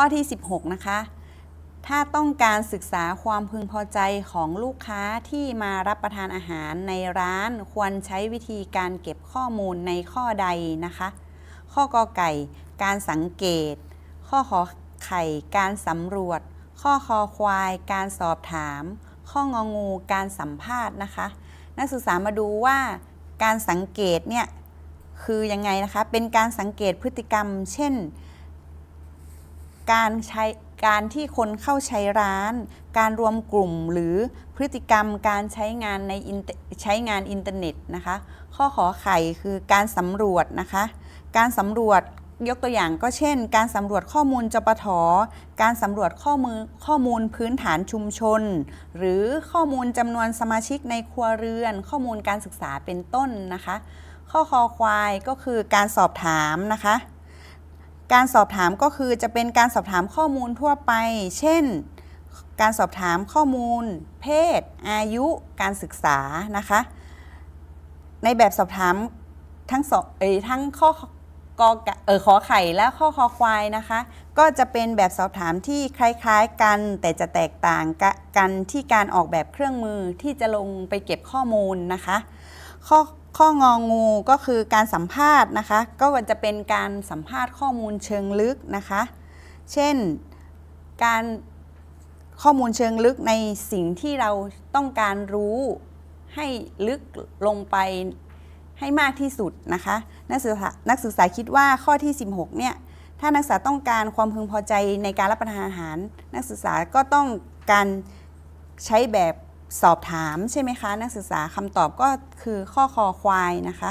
ข้อที่ 16 นะคะ ถ้าต้องการศึกษาความพึงพอใจของลูกค้าที่มารับประทานอาหารในร้านควรใช้วิธีการเก็บข้อมูลในข้อใดนะคะ ข้อกอไก่ การสังเกต ข้อขอไข่ การสำรวจ ข้อคอควาย การสอบถาม ข้ององูการสัมภาษณ์นะคะ นักศึกษามาดูว่าการสังเกตเนี่ยคือยังไงนะคะ เป็นการสังเกตพฤติกรรม เช่น การใช้การที่คนเข้าใช้ร้าน การรวมกลุ่มหรือพฤติกรรมการใช้งานในใช้งานอินเทอร์เน็ตนะคะ ข้อขอไข่คือการสำรวจนะคะ การสำรวจยกตัวอย่างก็เช่น การสำรวจข้อมูลจปทการสำรวจข้อมูลข้อมูลพื้นฐานชุมชน หรือข้อมูลจำนวนสมาชิกในครัวเรือน ข้อมูลการศึกษาเป็นต้นนะคะ ข้อคอควายก็คือการสอบถามนะคะ การสอบถามก็คือจะเป็นการสอบถามข้อมูลทั่วไป เช่น การสอบถามข้อมูล เพศ อายุ การศึกษานะคะ ในแบบสอบถามทั้งสองเอทั้งข้อกอเออขอไข่และข้อคอควายนะคะ ก็จะเป็นแบบสอบถามที่คล้ายๆกัน แต่จะแตกต่างกกันที่การออกแบบเครื่องมือที่จะลงไปเก็บข้อมูลนะคะ ข้อ ข้ององูก็คือการสัมภาษณ์นะคะ ก็จะเป็นการสัมภาษณ์ข้อมูลเชิงลึกนะคะ เช่นการข้อมูลเชิงลึกในสิ่งที่เราต้องการรู้ให้ลึกลงไปให้มากที่สุดนะคะนักศึกษานักศึกษาคิดว่าข้อที่ 16 เนี่ยถ้านักศึกษาต้องการความพึงพอใจในการรับประทานอาหาร นักศึกษาก็ต้องการใช้แบบ สอบถามใช่ไหมคะ นักศึกษาคำตอบก็คือข้อคอควายนะคะ